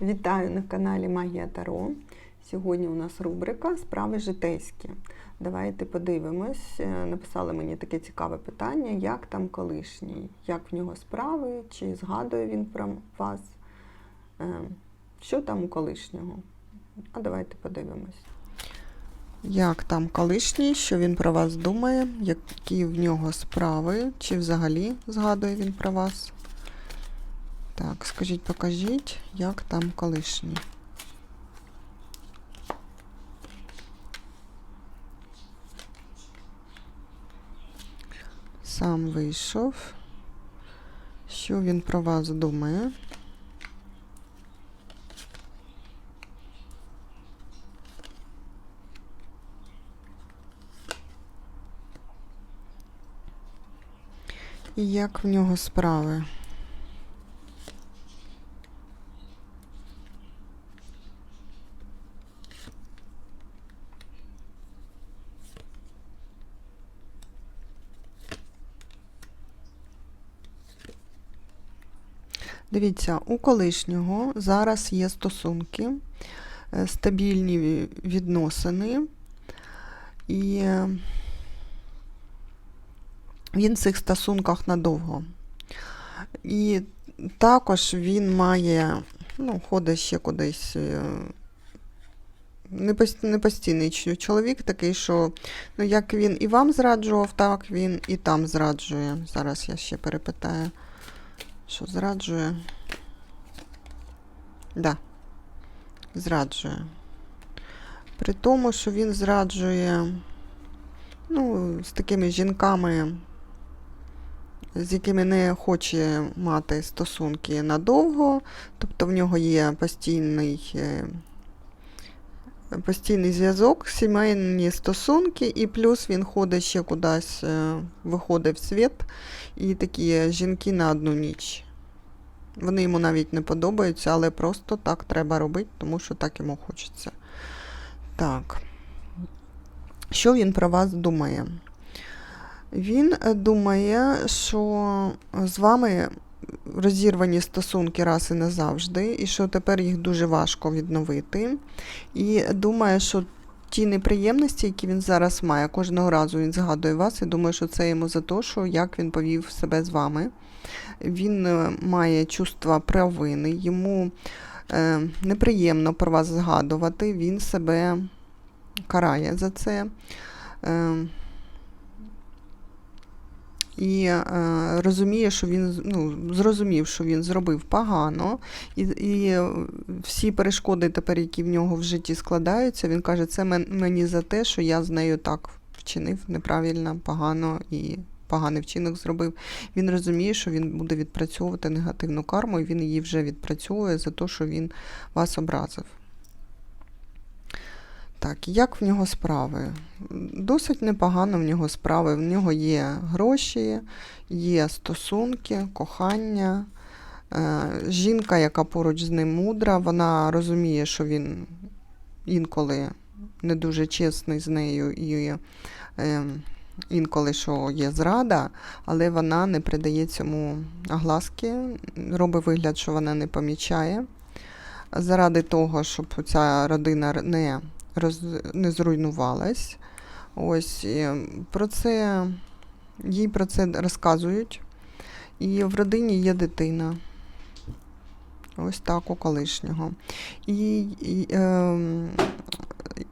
Вітаю на каналі Магія Таро. Сьогодні у нас рубрика Справи житейські. Давайте подивимось. Е, Написали мені таке цікаве питання, як там колишній, як в нього справи, чи згадує він про вас, Е, що там у колишнього. А давайте подивимось. Як там колишній, що він про вас думає, які в нього справи, чи взагалі згадує він про вас? Так, скажіть, покажіть, як там колишній. Сам вийшов. Що він про вас думає? І як в нього справи? Дивіться, у колишнього зараз є стосунки, е, стабільні відносини, і е, він в цих стосунках надовго. І також він має, ну, ходить ще кудись. е, не постійний чоловік такий, що ну, як він і вам зраджував, так він і там зраджує. Зараз я ще перепитаю. Що зраджує? Да. Зраджує. При тому, що він зраджує ну, з такими жінками, з якими не хоче мати стосунки надовго. Тобто в нього є постійний, е, постійний зв'язок, сімейні стосунки, і плюс він ходить ще кудись, е, виходить в світ. І такі жінки на одну ніч. Вони йому навіть не подобаються, але просто так треба робити, тому що так йому хочеться. Так. Що він про вас думає? Він е, думає, що з вами розірвані стосунки раз і назавжди, і що тепер їх дуже важко відновити. І думає, що ті неприємності, які він зараз має, кожного разу він згадує вас Я думаю, що це йому за те, що як він повів себе з вами. Він е, має чувства провини, йому е, неприємно про вас згадувати, він себе карає за це. Е, і е, розуміє, що він ну, зрозумів, що він зробив погано, і, і всі перешкоди тепер, які в нього в житті складаються, він каже, це мен- мені за те, що я з нею так вчинив неправильно, погано і поганий вчинок зробив. Він розуміє, що він буде відпрацьовувати негативну карму, і він її вже відпрацьовує за те, що він вас образив. Так, як в нього справи? Досить непогано в нього справи. В нього є гроші, є стосунки, кохання. Е, жінка, яка поруч з ним мудра, вона розуміє, що він інколи не дуже чесний з нею і е, інколи що є зрада, але вона не придає цьому огласки, робить вигляд, що вона не помічає. Заради того, щоб ця родина не, роз, не зруйнувалась. Ось про це їй про це розказують. І в родині є дитина. Ось так у колишнього. І, і е,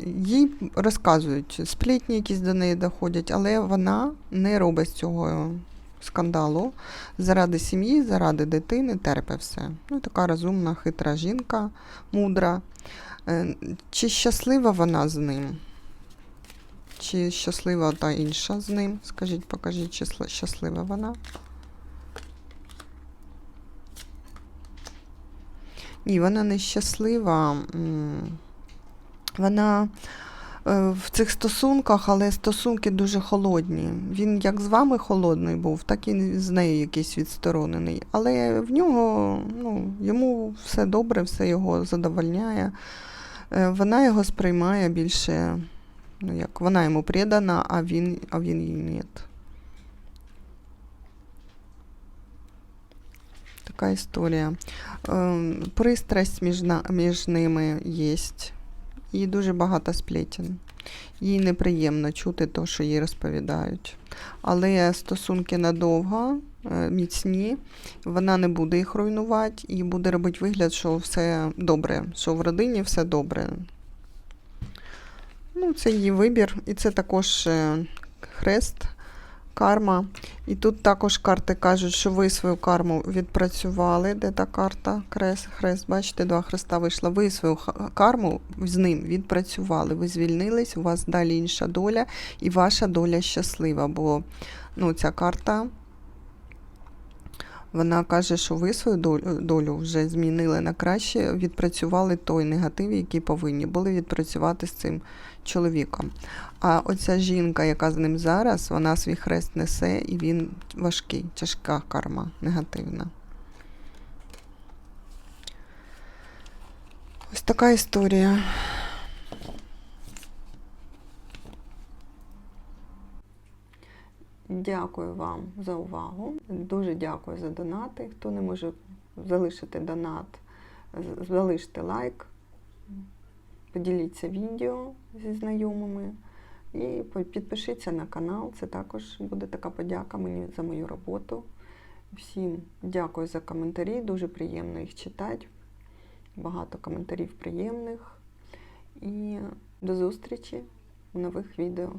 їй розказують, сплітні якісь до неї доходять, але вона не робить цього скандалу. Заради сім'ї, заради дитини терпе все. Ну, така розумна, хитра жінка, мудра. Е, Чи щаслива вона з ним? Чи щаслива та інша з ним? Скажіть, покажіть, чи щаслива вона? Ні, вона не щаслива. Вона е, в цих стосунках, але стосунки дуже холодні. Він як з вами холодний був, так і з нею якийсь відсторонений. Але в нього, ну, йому все добре, все його задовольняє. Е, Вона його сприймає більше, ну як вона йому предана, а він, а він їй ні. Така історія. Ем, Пристрасть між, між ними є. І дуже багато сплетен. Їй неприємно чути те, що їй розповідають. Але стосунки надовго, е, міцні, вона не буде їх руйнувати і буде робити вигляд, що все добре, що в родині все добре. Ну, це її вибір, і це також е, хрест, карма. І тут також карти кажуть, що ви свою карму відпрацювали. Де та карта? Хрест, хрест, бачите, два хреста вийшла. Ви свою карму з ним відпрацювали. Ви звільнились, у вас далі інша доля, і ваша доля щаслива. Бо ну, ця карта. Вона каже, що ви свою долю, долю вже змінили на краще, відпрацювали той негатив, який повинні були відпрацювати з цим чоловіком. А оця жінка, яка з ним зараз, вона свій хрест несе, і він важкий, тяжка карма, негативна. Ось така історія. Дякую вам за увагу. Дуже дякую за донати. Хто не може залишити донат, залиште лайк, поділіться відео зі знайомими і підпишіться на канал. Це також буде така подяка мені за мою роботу. Всім дякую за коментарі, дуже приємно їх читати. Багато коментарів приємних. І до зустрічі в нових відео.